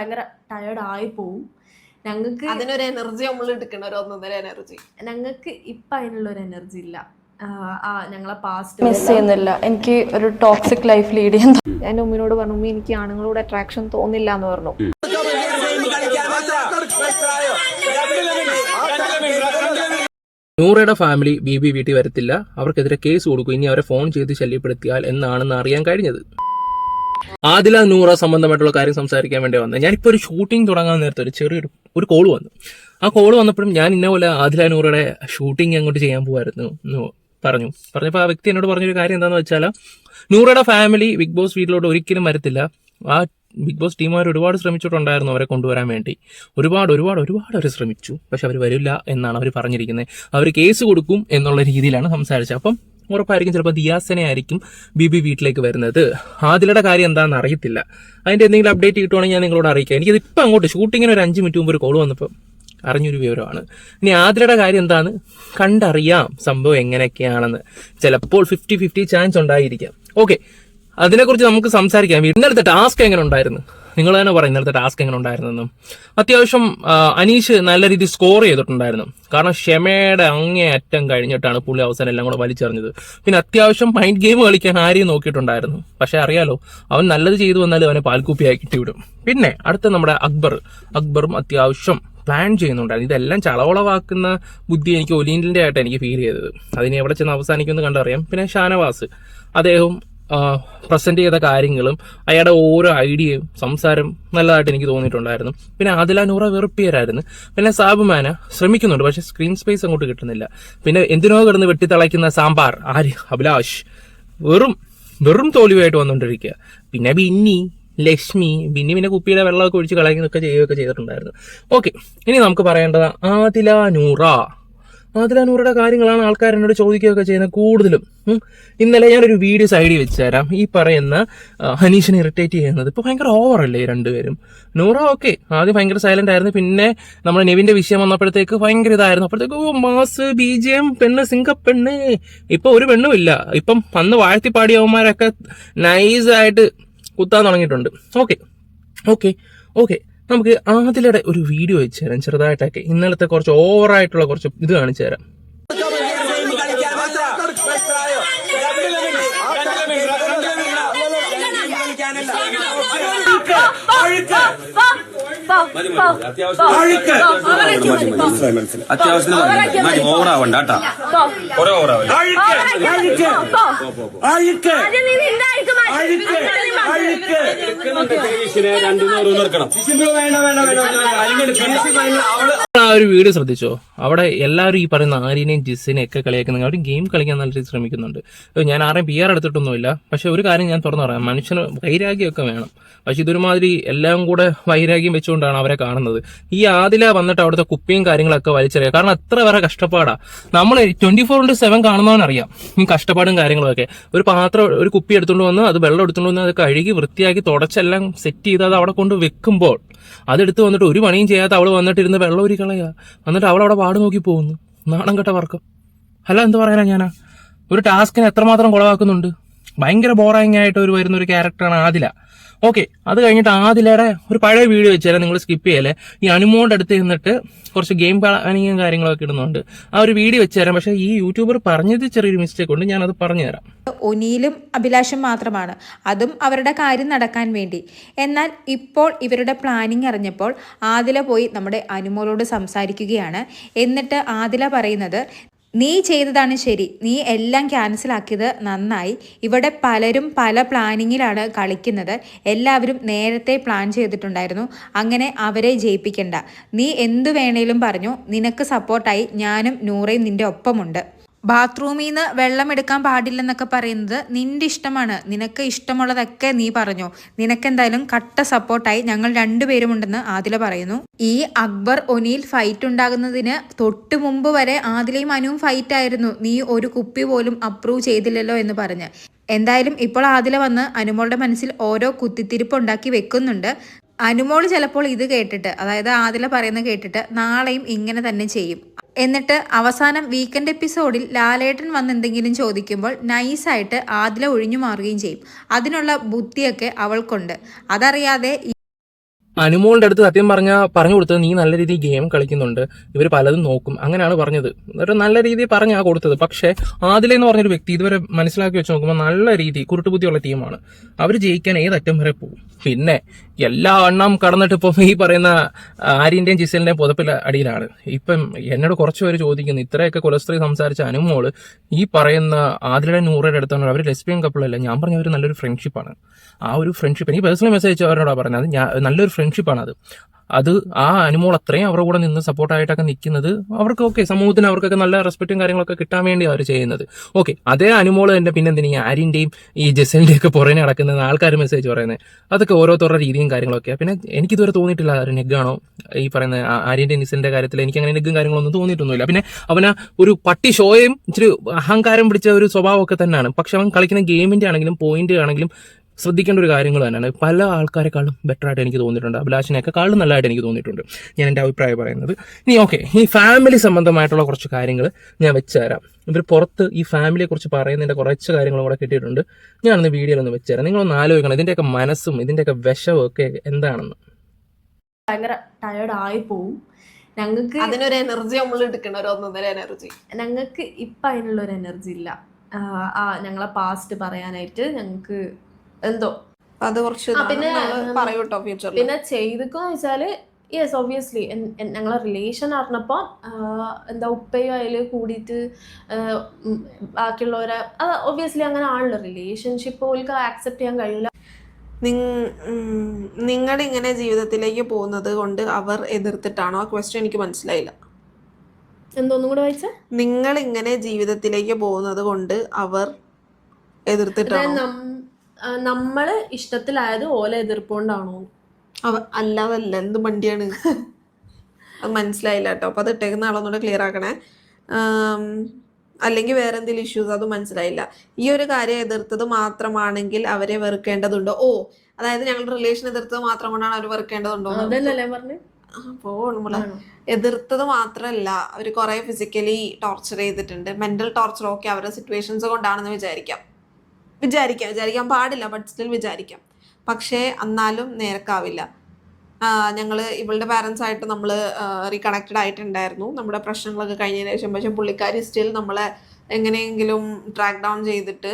ഭയങ്കര ടയേർഡ് ആയി പോവും. ഞങ്ങൾക്ക് അതിനൊരു എനർജി നമ്മൾ എടുക്കണം ഒരു ഒന്നൊന്നര എനർജി ഞങ്ങൾക്ക് ഇപ്പം അതിനുള്ള ഒരു എനർജി ഇല്ല. ആ, ഞങ്ങളെ പാസ്റ്റ് മിസ് ചെയ്യുന്നില്ല. എനിക്ക് ഒരു ടോക്സിക് ലൈഫ് ലീഡ് ചെയ്യാൻ എന്റെ ഉമ്മിനോട് പറഞ്ഞു ഉമ്മി എനിക്ക് ആണുങ്ങളോട് അട്രാക്ഷൻ തോന്നില്ല എന്ന് പറഞ്ഞു. നൂറയുടെ ഫാമിലി ബി ബി വീട്ടിൽ വരത്തില്ല. അവർക്കെതിരെ കേസ് കൊടുക്കും. ഇനി അവരെ ഫോൺ ചെയ്ത് ശല്യപ്പെടുത്തിയാൽ എന്നാണെന്ന് അറിയാൻ കഴിഞ്ഞത്? ആദില നൂറ സംബന്ധമായിട്ടുള്ള കാര്യം സംസാരിക്കാൻ വേണ്ടി വന്നത്. ഞാനിപ്പോൾ ഒരു ഷൂട്ടിംഗ് തുടങ്ങാൻ നേരത്തെ ഒരു ചെറിയൊരു ഒരു കോൾ വന്നു. ആ കോൾ വന്നപ്പോഴും ഞാൻ ഇന്ന പോലെ ആദില നൂറയുടെ ഷൂട്ടിംഗ് അങ്ങോട്ട് ചെയ്യാൻ പോകുമായിരുന്നു എന്ന് പറഞ്ഞു. പറഞ്ഞപ്പോൾ ആ വ്യക്തി എന്നോട് പറഞ്ഞൊരു കാര്യം എന്താണെന്ന് വെച്ചാൽ നൂറയുടെ ഫാമിലി ബിഗ് ബോസ് വീട്ടിലോട്ട് ഒരിക്കലും വരത്തില്ല. ആ ബിഗ് ബോസ് ടീമുകാർ ഒരുപാട് ശ്രമിച്ചിട്ടുണ്ടായിരുന്നു അവരെ കൊണ്ടുവരാൻ വേണ്ടി. ഒരുപാട് ഒരുപാട് ഒരുപാട് അവർ ശ്രമിച്ചു. പക്ഷെ അവർ വരില്ല എന്നാണ് അവർ പറഞ്ഞിരിക്കുന്നത്. അവർ കേസ് കൊടുക്കും എന്നുള്ള രീതിയിലാണ് സംസാരിച്ചത്. അപ്പം ഉറപ്പായിരിക്കും ചിലപ്പോൾ ദിയാസനെ ആയിരിക്കും ബി ബി വീട്ടിലേക്ക് വരുന്നത്. ആദിലയുടെ കാര്യം എന്താണെന്ന് അറിയത്തില്ല. അതിന്റെ എന്തെങ്കിലും അപ്ഡേറ്റ് കിട്ടുവാണെങ്കിൽ ഞാൻ നിങ്ങളോട് അറിയിക്കാം. എനിക്കത് ഇപ്പം അങ്ങോട്ട് ഷൂട്ടിങ്ങിന് ഒരു അഞ്ച് മിനിറ്റ് മുമ്പ് ഒരു കോൾ വന്നപ്പോൾ അറിഞ്ഞൊരു വിവരമാണ്. ഇനി ആദിലയുടെ കാര്യം എന്താണ്? കണ്ടറിയാം സംഭവം എങ്ങനെയൊക്കെയാണെന്ന്. ചിലപ്പോൾ ഫിഫ്റ്റി ഫിഫ്റ്റി ചാൻസ് ഉണ്ടായിരിക്കാം. ഓക്കെ അതിനെക്കുറിച്ച് നമുക്ക് സംസാരിക്കാം. ഇന്നലത്തെ ടാസ്ക് എങ്ങനെ ഉണ്ടായിരുന്നു? നിങ്ങൾ തന്നെ പറയും ഇന്നലത്തെ ടാസ്ക് എങ്ങനെ ഉണ്ടായിരുന്നെന്നും. അത്യാവശ്യം അനീഷ് നല്ല രീതിയിൽ സ്കോർ ചെയ്തിട്ടുണ്ടായിരുന്നു. കാരണം ക്ഷമയുടെ അങ്ങേ അറ്റം കഴിഞ്ഞിട്ടാണ് പുള്ളി അവസാനം എല്ലാം കൂടെ വലിച്ചെറിഞ്ഞത്. പിന്നെ അത്യാവശ്യം മൈൻഡ് ഗെയിം കളിക്കാൻ ആരെയും നോക്കിയിട്ടുണ്ടായിരുന്നു. പക്ഷെ അറിയാലോ അവൻ നല്ലത് ചെയ്തു വന്നാൽ അവനെ പാൽക്കൂപ്പിയായി കിട്ടിവിടും. പിന്നെ അടുത്ത നമ്മുടെ അക്ബർ. അക്ബറും അത്യാവശ്യം പ്ലാൻ ചെയ്യുന്നുണ്ടായിരുന്നു. ഇതെല്ലാം ചളവളവാക്കുന്ന ബുദ്ധി എനിക്ക് ഒലീന്റെ ആയിട്ട് എനിക്ക് ഫീൽ ചെയ്തത്. അതിനെ എവിടെ ചെന്ന് അവസാനിക്കുമെന്ന് കണ്ടറിയാം. പിന്നെ ഷാനവാസ്. അദ്ദേഹം പ്രസന്റ് ചെയ്ത കാര്യങ്ങളും അയാളുടെ ഓരോ ഐഡിയയും സംസാരം നല്ലതായിട്ട് എനിക്ക് തോന്നിയിട്ടുണ്ടായിരുന്നു. പിന്നെ ആദില നൂറ വെറുപ്പിയരായിരുന്നു. പിന്നെ സാബുമാന ശ്രമിക്കുന്നുണ്ട് പക്ഷെ സ്ക്രീൻ സ്പേസ് അങ്ങോട്ട് കിട്ടുന്നില്ല. പിന്നെ എന്തിനോ കിടന്ന് വെട്ടിത്തിളയ്ക്കുന്ന സാമ്പാർ ആര്യ അഭിലാഷ്. വെറും വെറും തോൽവിയായിട്ട് വന്നുകൊണ്ടിരിക്കുക പിന്നെ ബിന്നി ലക്ഷ്മി ബിന്നി പിന്നെ കുപ്പിയുടെ വെള്ളമൊക്കെ ഒഴിച്ച് കളയുന്നൊക്കെ ചെയ്യുകയൊക്കെ ചെയ്തിട്ടുണ്ടായിരുന്നു. ഓക്കെ ഇനി നമുക്ക് പറയേണ്ടത് ആദില നൂറ. നൂറയുടെ കാര്യങ്ങളാണ് ആൾക്കാർ എന്നോട് ചോദിക്കുകയൊക്കെ ചെയ്യുന്നത് കൂടുതലും. ഇന്നലെ ഞാനൊരു വീഡിയോ സൈഡിൽ വെച്ച് തരാം ഈ പറയുന്ന ഹനീഷിനെ ഇറിറ്റേറ്റ് ചെയ്യുന്നത്. ഇപ്പോൾ ഭയങ്കര ഓവറല്ലേ രണ്ടുപേരും? നൂറ ഓക്കെ ആദ്യം ഭയങ്കര സൈലന്റ് ആയിരുന്നു. പിന്നെ നമ്മുടെ നെവിന്റെ വിഷയം വന്നപ്പോഴത്തേക്ക് ഭയങ്കര ഇതായിരുന്നു. അപ്പോഴത്തേക്ക് ഓ മാസ് ബി ജെ എം പെണ്ണ് സിംഗപ്പെണ്ണ്. ഇപ്പോൾ ഒരു പെണ്ണും ഇല്ല. ഇപ്പം അന്ന് വാഴ്ത്തിപ്പാടിയവന്മാരൊക്കെ നൈസായിട്ട് കുത്താൻ തുടങ്ങിയിട്ടുണ്ട്. ഓക്കെ ഓക്കെ ഓക്കെ നമുക്ക് ആദിലയുടെ ഒരു വീഡിയോ വെച്ച് തരാം ചെറുതായിട്ടൊക്കെ ഇന്നലത്തെ കുറച്ച് ഓവറായിട്ടുള്ള കുറച്ച് ഇത് കാണിച്ചു തരാം അത്യാവശ്യത്തിന് മതി. മതി ഓവറാവണ്ട കേട്ടാ. കുറെ ഓവറാവണ്ട രണ്ടു നൂറ് നിർക്കണം ആ ഒരു വീഡിയോ ശ്രദ്ധിച്ചോ? അവിടെ എല്ലാവരും ഈ പറയുന്ന ആര്യനെയും ജിസിനെയും ഒക്കെ കളിയാക്കുന്ന അവർ ഗെയിം കളിക്കാൻ നല്ല രീതിയിൽ ശ്രമിക്കുന്നുണ്ട്. ഞാൻ ആരെയും പി ആർ എടുത്തിട്ടൊന്നുമില്ല. പക്ഷെ ഒരു കാര്യം ഞാൻ തുറന്നു പറയാം. മനുഷ്യന് വൈരാഗ്യമൊക്കെ വേണം. പക്ഷെ ഇതൊരുമാതിരി എല്ലാം കൂടെ വൈരാഗ്യം വെച്ചുകൊണ്ടാണ് അവരെ കാണുന്നത്. ഈ ആദില വന്നിട്ട് അവിടുത്തെ കുപ്പിയും കാര്യങ്ങളൊക്കെ വലിച്ചെറിയുക കാരണം അത്ര വേറെ കഷ്ടപ്പാടാ. നമ്മൾ ട്വന്റി ഫോർ ഇന്റു സെവൻ കാണുന്നവനറിയാം. ഈ കഷ്ടപ്പാടും കാര്യങ്ങളൊക്കെ. ഒരു പാത്രം ഒരു കുപ്പി എടുത്തുകൊണ്ട് വന്ന് അത് വെള്ളം എടുത്തുകൊണ്ട് വന്ന് അത് കഴുകി വൃത്തിയാക്കി തുടച്ചെല്ലാം സെറ്റ് ചെയ്ത് അത് അവിടെ കൊണ്ട് വെക്കുമ്പോൾ അതെടുത്ത് വന്നിട്ട് ഒരു പണിയും ചെയ്യാത്ത അവൾ വന്നിട്ടിരുന്ന് വെള്ളം ഒരു കളയാ എന്നിട്ട് അവൾ അവിടെ പാട് നോക്കി പോകുന്നു. നാണം കെട്ട വർക്കം അല്ല എന്ത് പറയാനാ ഞാനാ? ഒരു ടാസ്കിനെ എത്രമാത്രം കുളവാക്കുന്നുണ്ട്? ഭയങ്കര ബോറിംഗ് ആയിട്ട് ഒരു വരുന്ന ഒരു ക്യാരക്ടറാണ് ആദില. ഓക്കെ അത് കഴിഞ്ഞിട്ട് ആദിലയുടെ ഒരു പഴയ വീഡിയോ വെച്ചാൽ നിങ്ങൾ സ്കിപ്പ് ചെയ്യല്ലേ? ഈ അനുമോണ്ട് അടുത്ത് നിന്നിട്ട് കുറച്ച് ഗെയിം പ്ലാനിങ്ങും കാര്യങ്ങളൊക്കെ ഇടുന്നുണ്ട്. ആ ഒരു വീഡിയോ വെച്ച് തരാം. പക്ഷേ ഈ യൂട്യൂബർ പറഞ്ഞത് ചെറിയൊരു മിസ്റ്റേക്ക് ഉണ്ട്. ഞാനത് പറഞ്ഞു തരാം. ഒനിയിലും അഭിലാഷം മാത്രമാണ്. അതും അവരുടെ കാര്യം നടക്കാൻ വേണ്ടി. എന്നാൽ ഇപ്പോൾ ഇവരുടെ പ്ലാനിങ് അറിഞ്ഞപ്പോൾ ആദില പോയി നമ്മുടെ അനുമോളോട് സംസാരിക്കുകയാണ്. എന്നിട്ട് ആദില പറയുന്നത് നീ ചെയ്തതാണ് ശരി. നീ എല്ലാം ക്യാൻസൽ ആക്കിയത് നന്നായി. ഇവിടെ പലരും പല പ്ലാനിങ്ങിലാണ് കളിക്കുന്നത്. എല്ലാവരും നേരത്തെ പ്ലാൻ ചെയ്തിട്ടുണ്ടായിരുന്നു. അങ്ങനെ അവരെ ജയിപ്പിക്കണ്ട. നീ എന്തു വേണേലും പറഞ്ഞു. നിനക്ക് സപ്പോർട്ടായി ഞാനും നൂറയും നിന്റെ ഒപ്പമുണ്ട്. ബാത്റൂമിൽ നിന്ന് വെള്ളം എടുക്കാൻ പാടില്ലെന്നൊക്കെ പറയുന്നത് നിന്റെ ഇഷ്ടമാണ് നിനക്ക് ഇഷ്ടമുള്ളതൊക്കെ നീ പറഞ്ഞു. നിനക്കെന്തായാലും കട്ട സപ്പോർട്ടായി ഞങ്ങൾ രണ്ടുപേരും ഉണ്ടെന്ന് ആദില പറയുന്നു. ഈ അക്ബർ ഒനിയിൽ ഫൈറ്റ് ഉണ്ടാകുന്നതിന് തൊട്ടു മുമ്പ് വരെ ആദിലയും അനുവും ഫൈറ്റ് ആയിരുന്നു. നീ ഒരു കുപ്പി പോലും അപ്രൂവ് ചെയ്തില്ലല്ലോ എന്ന് പറഞ്ഞ്. എന്തായാലും ഇപ്പോൾ ആദില വന്ന് അനുമോളുടെ മനസ്സിൽ ഓരോ കുത്തിത്തിരിപ്പ് ഉണ്ടാക്കി വെക്കുന്നുണ്ട്. അനുമോൾ ചിലപ്പോൾ ഇത് കേട്ടിട്ട് അതായത് ആദില പറയുന്നത് കേട്ടിട്ട് നാളെയും ഇങ്ങനെ തന്നെ ചെയ്യും. എന്നിട്ട് അവസാനം വീക്കെൻഡ് എപ്പിസോഡിൽ ലാലേട്ടൻ വന്ന് എന്തെങ്കിലും ചോദിക്കുമ്പോൾ നൈസായിട്ട് ആദില ഒഴിഞ്ഞു മാറുകയും ചെയ്യും. അതിനുള്ള ബുദ്ധിയൊക്കെ അവൾക്കുണ്ട്. അതറിയാതെ അനുമോളുടെ അടുത്ത് സത്യം പറഞ്ഞ പറഞ്ഞു കൊടുത്തത് നീ നല്ല രീതിയിൽ ഗെയിം കളിക്കുന്നുണ്ട്. ഇവർ പലതും നോക്കും. അങ്ങനെയാണ് പറഞ്ഞത്. ഒരു നല്ല രീതിയിൽ പറഞ്ഞാ കൊടുത്തത്. പക്ഷേ ആദിലെന്ന് പറഞ്ഞൊരു വ്യക്തി ഇതുവരെ മനസ്സിലാക്കി വെച്ച് നോക്കുമ്പോൾ നല്ല രീതി കുരുട്ടുബുദ്ധിയുള്ള ടീമാണ്. അവർ ജയിക്കാൻ ഏതറ്റം വരെ പോകും? പിന്നെ എല്ലാ എണ്ണം കടന്നിട്ട് ഇപ്പം ഈ പറയുന്ന ആര്യന്റെയും ജിസലിന്റെയും പുതപ്പിൽ അടിയിലാണ്. ഇപ്പം എന്നോട് കുറച്ച് പേര് ചോദിക്കുന്നു ഇത്രയൊക്കെ കുലസ്ത്രീ സംസാരിച്ച അനുമോൾ ഈ പറയുന്ന ആദിലയുടെ നൂറയുടെ അടുത്താണ്. അവർ ലെസ്ബിയൻ കപ്പിളല്ല ഞാൻ പറഞ്ഞ ഒരു നല്ലൊരു ഫ്രണ്ട്ഷിപ്പാണ് ആ ഒരു ഫ്രണ്ട്ഷിപ്പ് എനിക്ക് പേഴ്സണൽ മെസ്സേജ് അവരോടാ പറഞ്ഞത്. ഞാൻ നല്ലൊരു ഫ്രണ്ട്ഷിപ്പാണ് അത് ആ അനുമോൾ അത്രയും അവരുടെ കൂടെ നിന്ന് സപ്പോർട്ടായിട്ടൊക്കെ നിൽക്കുന്നത് അവർക്ക് ഓക്കെ സമൂഹത്തിന് അവർക്കൊക്കെ നല്ല റെസ്പെക്റ്റും കാര്യങ്ങളൊക്കെ കിട്ടാൻ വേണ്ടി അവർ ചെയ്യുന്നത്. ഓക്കെ അതേ അനുമോൾ തന്നെ പിന്നെ എന്തിനാ ഈ ആര്യന്റെയും ഈ ജസലിന്റെയും ഒക്കെ പുറകെ നടക്കുന്നത് ആൾക്കാർ മെസ്സേജ് പറയുന്നത് അതൊക്കെ ഓരോരുത്തരുടെ രീതിയും കാര്യങ്ങളൊക്കെയാണ് പിന്നെ എനിക്കിതുവരെ തോന്നിയിട്ടില്ല ഒരു നെഗ്ഗാണോ ഈ പറയുന്ന ആര്യന്റെ നിസിന്റെ കാര്യത്തിൽ എനിക്ക് അങ്ങനെ നെഗ്ഗും കാര്യങ്ങളൊന്നും തോന്നിയിട്ടൊന്നുമില്ല. പിന്നെ അവന് ഒരു പട്ടി ഷോയും ഇച്ചിരി അഹങ്കാരം പിടിച്ച ഒരു സ്വഭാവമൊക്കെ തന്നെയാണ്. പക്ഷെ അവൻ കളിക്കുന്ന ഗെയിമിന്റെ ആണെങ്കിലും പോയിന്റ് ആണെങ്കിലും ശ്രദ്ധിക്കേണ്ട ഒരു കാര്യങ്ങൾ തന്നെയാണ്. പല ആൾക്കാരെക്കാളും ബെറ്റർ ആയിട്ട് എനിക്ക് തോന്നിയിട്ടുണ്ട്. അഭിലാഷിനെയൊക്കെ കാളും നല്ലതായിട്ട് എനിക്ക് തോന്നിയിട്ടുണ്ട്. ഞാൻ എന്റെ അഭിപ്രായം പറയുന്നത്. ഇനി ഓക്കെ ഈ ഫാമിലി സംബന്ധമായിട്ടുള്ള കുറച്ച് കാര്യങ്ങൾ ഞാൻ വെച്ചുതരാം. ഇവർ പുറത്ത് ഈ ഫാമിലിയെക്കുറിച്ച് പറയുന്നതിന്റെ കുറച്ച് കാര്യങ്ങളും കൂടെ കിട്ടിയിട്ടുണ്ട്. ഞാനൊന്ന് വീഡിയോയിൽ ഒന്ന് വെച്ചുതരാം. നിങ്ങളൊന്ന് ആലോചിക്കണം ഇതിന്റെയൊക്കെ മനസ്സും ഇതിന്റെയൊക്കെ വിഷവും ഒക്കെ എന്താണെന്ന്. ഭയങ്കര ടയേർഡ് ആയി പോവും. ഞങ്ങൾക്ക് അതിനൊരു എനർജി നമ്മൾ എടുക്കണ ഒരു ഒന്നര എനർജി ഞങ്ങൾക്ക് ഇപ്പം അതിനുള്ള ഒരു എനർജി ഇല്ല. ആ ഞങ്ങളെ പാസ്റ്റ് പറയാനായിട്ട് ഞങ്ങൾക്ക് എന്തോ. അത് കുറച്ച് പിന്നെ, പറയൂട്ടോ ഫ്യൂച്ചർ പിന്നെ ചെയ്തിക്കോ വെച്ചാൽ യെസ് ഒബ്വിയസ്ലി ഞങ്ങളെ റിലേഷൻ അറിഞ്ഞപ്പോൾ എന്താ ഉപ്പയും അതിൽ കൂടിയിട്ട് ബാക്കിയുള്ളവരെ അത് ഒബ്വിയസ്ലി അങ്ങനെ ആണല്ലോ. റിലേഷൻഷിപ്പ് ഓൾക്ക് ആക്സെപ്റ്റ് ചെയ്യാൻ കഴിയില്ല നിങ്ങൾ ഇങ്ങനെ ജീവിതത്തിലേക്ക് പോകുന്നത് കൊണ്ട് അവർ എതിർത്തിട്ടാണോ? ആ ക്വസ്റ്റ്യൻ എനിക്ക് മനസ്സിലായില്ല. എന്തോന്നും കൂടെ വായിച്ച? നിങ്ങൾ ഇങ്ങനെ ജീവിതത്തിലേക്ക് പോകുന്നത് കൊണ്ട് അവർ എതിർത്തിട്ടാണോ? നമ്മൾ ഇഷ്ടത്തിലായത് ഓല എതിർപ്പുകൊണ്ടാണോ അവ അല്ലാതല്ല എന്ത് വണ്ടിയാണ് അത് മനസ്സിലായില്ല കേട്ടോ അപ്പൊ അത് ഇട്ടേക്കുന്ന ആളൊന്നുകൂടെ ക്ലിയർ ആക്കണേ. അല്ലെങ്കിൽ വേറെ എന്തെങ്കിലും ഇഷ്യൂസ് അത് മനസ്സിലായില്ല. ഈ ഒരു കാര്യം എതിർത്തത് മാത്രമാണെങ്കിൽ അവരെ വെറുക്കേണ്ടതുണ്ടോ. ഓ അതായത് ഞങ്ങളുടെ റിലേഷൻ എതിർത്തത് മാത്രം കൊണ്ടാണ് അവർ വെറുക്കേണ്ടതുണ്ടോ എതിർത്തത് മാത്രമല്ല അവർ കുറെ ഫിസിക്കലി ടോർച്ചർ ചെയ്തിട്ടുണ്ട്. മെന്റൽ ടോർച്ചർ ഒക്കെ അവരുടെ സിറ്റുവേഷൻസ് കൊണ്ടാണെന്ന് വിചാരിക്കാം. വിചാരിക്കാം വിചാരിക്കാൻ പാടില്ല ബട്ട് സ്റ്റിൽ വിചാരിക്കാം. പക്ഷേ എന്നാലും നേരക്കാവില്ല. ഞങ്ങൾ ഇവളുടെ പാരൻസ് ആയിട്ട് നമ്മൾ റീകണക്റ്റഡ് ആയിട്ടുണ്ടായിരുന്നു. നമ്മുടെ പ്രശ്നങ്ങളൊക്കെ കഴിഞ്ഞതിന് ശേഷം. പക്ഷേ പുള്ളിക്കാരി സ്റ്റിൽ നമ്മളെ എങ്ങനെയെങ്കിലും ട്രാക്ക് ഡൗൺ ചെയ്തിട്ട്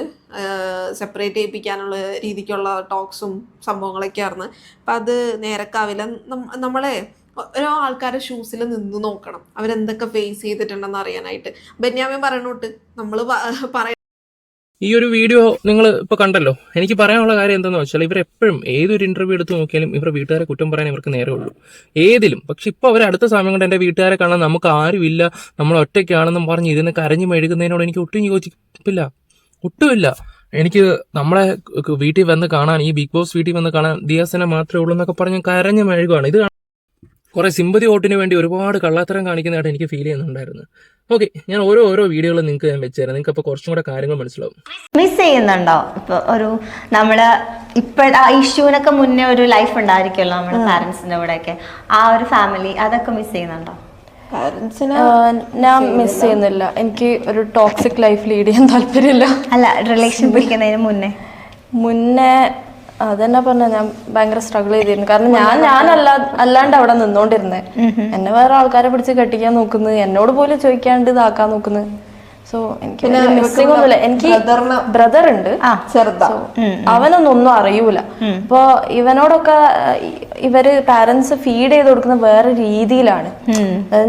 സെപ്പറേറ്റ് ചെയ്യിപ്പിക്കാനുള്ള രീതിക്കുള്ള ടോക്സും സംഭവങ്ങളൊക്കെ ആയിരുന്നു. അപ്പം അത് നേരക്കാവില്ല. നമ്മളെ ഓരോ ആൾക്കാരുടെ ഷൂസിൽ നിന്ന് നോക്കണം. അവരെന്തൊക്കെ ഫേസ് ചെയ്തിട്ടുണ്ടെന്ന് അറിയാനായിട്ട്. ബെന്യാമിൻ പറയണോട്ട്. നമ്മൾ പറയ ഈ ഒരു വീഡിയോ നിങ്ങൾ ഇപ്പോൾ കണ്ടല്ലോ. എനിക്ക് പറയാനുള്ള കാര്യം എന്താണെന്ന് വെച്ചാൽ ഇവരെപ്പോഴും ഏതൊരു ഇന്റർവ്യൂ എടുത്ത് നോക്കിയാലും ഇവരുടെ വീട്ടുകാരെ കുറ്റം പറയാൻ ഇവർക്ക് നേരെ ഉള്ളൂ. ഏതിലും. പക്ഷെ ഇപ്പോൾ അവർ അടുത്ത സമയം കൊണ്ട് എന്റെ വീട്ടുകാരെ കാണാൻ നമുക്ക് ആരുമില്ല. നമ്മൾ ഒറ്റയ്ക്കാണെന്നും പറഞ്ഞ് ഇതിനെ കരഞ്ഞു മെഴുകുന്നതിനോട് എനിക്ക് ഒട്ടും യോജിപ്പില്ല. ഒട്ടുമില്ല. എനിക്ക് നമ്മളെ വീട്ടിൽ വന്ന് കാണാൻ ഈ ബിഗ് ബോസ് വീട്ടിൽ വന്ന് കാണാൻ ദിയാസനെ മാത്രമേ ഉള്ളൂ എന്നൊക്കെ പറഞ്ഞ് കരഞ്ഞു മെഴുകുവാണ്. ഇത് കുറെ സിമ്പതി വോട്ടിന് വേണ്ടി ഒരുപാട് കള്ളത്തരം കാണിക്കുന്നതായിട്ട് എനിക്ക് ഫീൽ ചെയ്യുന്നുണ്ടായിരുന്നു. ഓക്കെ ഞാൻ ഓരോ ഓരോ വീഡിയോകൾ നിങ്ങൾക്ക് ഞാൻ വെച്ചുതരാം നിങ്ങൾക്ക് അപ്പോൾ കുറച്ചും കൂടെ കാര്യങ്ങൾ മനസ്സിലാവും. മിസ് ചെയ്യുന്നുണ്ടോ? ഇപ്പോൾ ഒരു നമ്മൾ ഇപ്പോഴത്തെ ആ ഇഷ്യൂവിനൊക്കെ മുന്നേ ഒരു ലൈഫ് ഉണ്ടായിരിക്കുമല്ലോ നമ്മുടെ പാരൻസിന്റെ കൂടെയൊക്കെ. ആ ഒരു ഫാമിലി അതൊക്കെ മിസ് ചെയ്യുന്നുണ്ടോ? ഞാൻ മിസ് ചെയ്യുന്നില്ല. എനിക്ക് ഒരു ടോക്സിക് ലൈഫ് ലീഡ് ചെയ്യാൻ താല്പര്യമില്ല. അല്ല റിലേഷൻ പിടിക്കുന്നതിന് മുന്നേ. മുന്നേ അതന്നെ പറഞ്ഞ? ഞാൻ ഭയങ്കര സ്ട്രഗിൾ ചെയ്തിരുന്നു. കാരണം ഞാൻ ഞാൻ അല്ലാ അല്ലാണ്ട് അവിടെ നിന്നോണ്ടിരുന്നേ. എന്നെ വേറെ ആൾക്കാരെ പിടിച്ച് കെട്ടിക്കാൻ നോക്കുന്നത് എന്നോട് പോലും ചോദിക്കാണ്ട് ഇതാക്കാൻ നോക്കുന്നത് സോ എനിക്ക് മിസ്സിംഗ് ഒന്നുമില്ല. എനിക്ക് ബ്രദർ ഉണ്ട്. ചെറുതാ. അവനൊന്നും ഒന്നും അറിയൂല. അപ്പൊ ഇവനോടൊക്കെ ഇവർ പാരന്റ്സ് ഫീഡ് ചെയ്ത് കൊടുക്കുന്ന വേറെ രീതിയിലാണ്.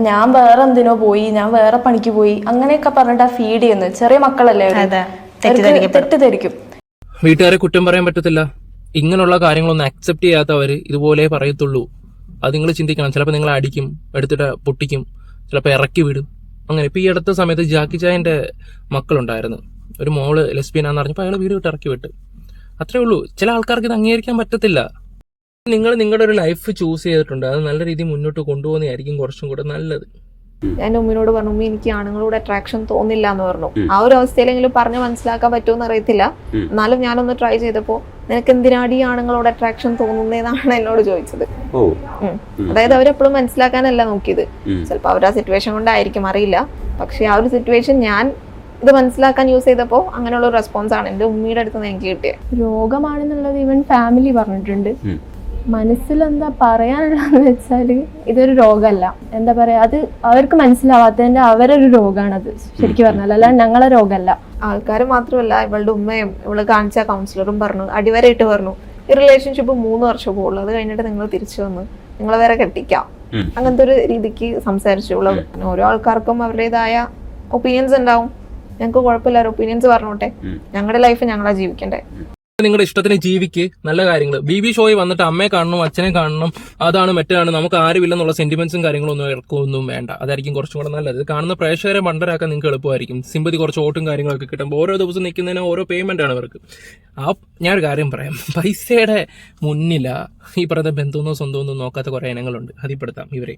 ഞാൻ വേറെ എന്തിനോ പോയി ഞാൻ വേറെ പണിക്ക് പോയി അങ്ങനെയൊക്കെ പറഞ്ഞിട്ടാ ഫീഡ് ചെയ്യുന്നത്. ചെറിയ മക്കളല്ലേ തെറ്റിദ്ധരിക്കും. വീട്ടുകാരെ കുറ്റം പറയാൻ പറ്റത്തില്ല. ഇങ്ങനെയുള്ള കാര്യങ്ങളൊന്നും അക്സെപ്റ്റ് ചെയ്യാത്തവർ ഇതുപോലെ പറയത്തുള്ളൂ. അത് നിങ്ങൾ ചിന്തിക്കണം. ചിലപ്പോൾ നിങ്ങൾ അടിക്കും എടുത്തിട്ട് പൊട്ടിക്കും ചിലപ്പോൾ ഇറക്കി വിടും. അങ്ങനെ ഇപ്പോൾ ഈ അടുത്ത സമയത്ത് ജാക്കി ചായന്റെ മക്കളുണ്ടായിരുന്നു. ഒരു മോൾ ലെസ്ബിയനാന്ന് പറഞ്ഞപ്പോൾ അയാൾ വീട് വിട്ട് ഇറക്കി വിട്ട്. അത്രേ ഉള്ളൂ. ചില ആൾക്കാർക്ക് ഇത് അംഗീകരിക്കാൻ പറ്റത്തില്ല. നിങ്ങൾ നിങ്ങളുടെ ഒരു ലൈഫ് ചൂസ് ചെയ്തിട്ടുണ്ട്. അത് നല്ല രീതിയിൽ മുന്നോട്ട് കൊണ്ടുപോകുന്നതായിരിക്കും കുറച്ചും കൂടെ നല്ലത്. ഞാൻ ഉമ്മിനോട് പറഞ്ഞു ഉമ്മി എനിക്ക് ആണുങ്ങളോട് അട്രാക്ഷൻ തോന്നില്ല എന്ന് പറഞ്ഞു ആ ഒരു അവസ്ഥയിലെങ്കിലും പറഞ്ഞ് മനസ്സിലാക്കാൻ പറ്റുമെന്ന് അറിയത്തില്ല. എന്നാലും ഞാനൊന്ന് ട്രൈ ചെയ്തപ്പോ നിനക്ക് എന്തിനാടി ഈ ആണുങ്ങളോട് അട്രാക്ഷൻ തോന്നുന്നതെന്നാണ് എന്നോട് ചോദിച്ചത്. അതായത് അവരെപ്പോഴും മനസ്സിലാക്കാനല്ല നോക്കിയത്. ചിലപ്പോൾ അവരാ ആ സിറ്റുവേഷൻ കൊണ്ടായിരിക്കും അറിയില്ല. പക്ഷെ ആ ഒരു സിറ്റുവേഷൻ ഞാൻ ഇത് മനസ്സിലാക്കാൻ യൂസ് ചെയ്തപ്പോൾ അങ്ങനെയുള്ള ഒരു റെസ്പോൺസ് ആണ് എന്റെ ഉമ്മിയുടെ അടുത്ത് നിന്ന് എനിക്ക് കിട്ടിയത്. രോഗമാണെന്നുള്ളത് ഇവൻ ഫാമിലി പറഞ്ഞിട്ടുണ്ട്. മനസ്സിലെന്താ പറയാനുള്ളതെന്ന് വെച്ചാൽ ഇതൊരു രോഗമല്ല. എന്താ പറയാ അത് അവർക്ക് മനസ്സിലാവാത്തതിന്റെ അവരൊരു രോഗമാണത് ശരിക്കും പറഞ്ഞാൽ അല്ലാണ്ട് ഞങ്ങളെ രോഗമല്ല. ആൾക്കാർ മാത്രമല്ല ഇവളുടെ ഉമ്മയും ഇവൾ കാണിച്ച കൗൺസിലറും പറഞ്ഞു അടിവരയിട്ട് പറഞ്ഞു ഈ റിലേഷൻഷിപ്പ് മൂന്ന് വർഷം പോകുള്ളൂ അത് കഴിഞ്ഞിട്ട് നിങ്ങൾ തിരിച്ചു വന്ന് നിങ്ങളെ വേറെ കെട്ടിക്കാം. അങ്ങനത്തെ ഒരു രീതിക്ക് സംസാരിച്ചു ഓരോ ആൾക്കാർക്കും അവരുടേതായ ഒപ്പീനിയൻസ് ഉണ്ടാവും. ഞങ്ങൾക്ക് കുഴപ്പമില്ല ഒപ്പീനിയൻസ് പറഞ്ഞോട്ടെ. ഞങ്ങളുടെ ലൈഫ് ഞങ്ങളാ ജീവിക്കണ്ടേ. നിങ്ങളുടെ ഇഷ്ടത്തിന് ജീവിക്ക് നല്ല കാര്യങ്ങൾ ബി ബി ഷോയിൽ വന്നിട്ട് അമ്മയെ കാണണം അച്ഛനെ കാണണം അതാണ് മറ്റാണ് നമുക്ക് ആരുമില്ലെന്നുള്ള സെന്റിമെന്റ്സും കാര്യങ്ങളും ഒന്നും ഇറക്കൊന്നും വേണ്ട. അതായിരിക്കും കുറച്ചും കൂടെ നല്ലത്. കാണുന്ന പ്രേക്ഷകരെ മണ്ടരാക്കാൻ നിങ്ങൾക്ക് എളുപ്പമായിരിക്കും. സിമ്പതി കുറച്ച് ഓട്ടും കാര്യങ്ങളൊക്കെ കിട്ടുമ്പോൾ ഓരോ ദിവസം നിൽക്കുന്നതിന് ഓരോ പേയ്മെന്റ് ആണ് ഇവർക്ക് ആ ഞാനൊരു കാര്യം പറയാം. പൈസയുടെ മുന്നില ഈ പറയുന്ന ബന്ധുവെന്നോ സ്വന്തമെന്നോ നോക്കാത്ത കുറേ ഇനങ്ങളുണ്ട്. അതിൽപ്പെടുത്താം ഇവരെ.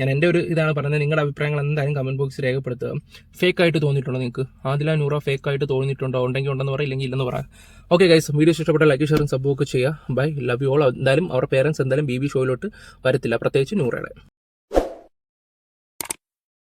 ഞാൻ എന്റെ ഒരു ഇതാണ് പറയുന്നത് നിങ്ങളുടെ അഭിപ്രായങ്ങൾ എന്തായാലും കമന്റ് ബോക്സിൽ രേഖപ്പെടുത്തുക. ഫേക്ക് ആയിട്ട് തോന്നിയിട്ടുണ്ടോ നിങ്ങൾക്ക്? ആദില നൂറ ഫേക്ക് ആയിട്ട് തോന്നിയിട്ടുണ്ടോ? ഉണ്ടെങ്കിൽ ഉണ്ടെന്ന് പറയില്ലെങ്കിൽ ഇല്ലെന്ന് പറയാം ഓക്കെ ഗൈസ് വീഡിയോ ഇഷ്ടപ്പെട്ട ലൈക്ക് ഷെയറും സബ്ബും ഒക്കെ ചെയ്യുക. ബൈ ലവ് യു ഓൾ എന്തായാലും അവരുടെ പേരൻസ് എന്തായാലും ബി ബി ഷോയിലോട്ട് വരത്തില്ല. പ്രത്യേകിച്ച് നൂറയുടെ.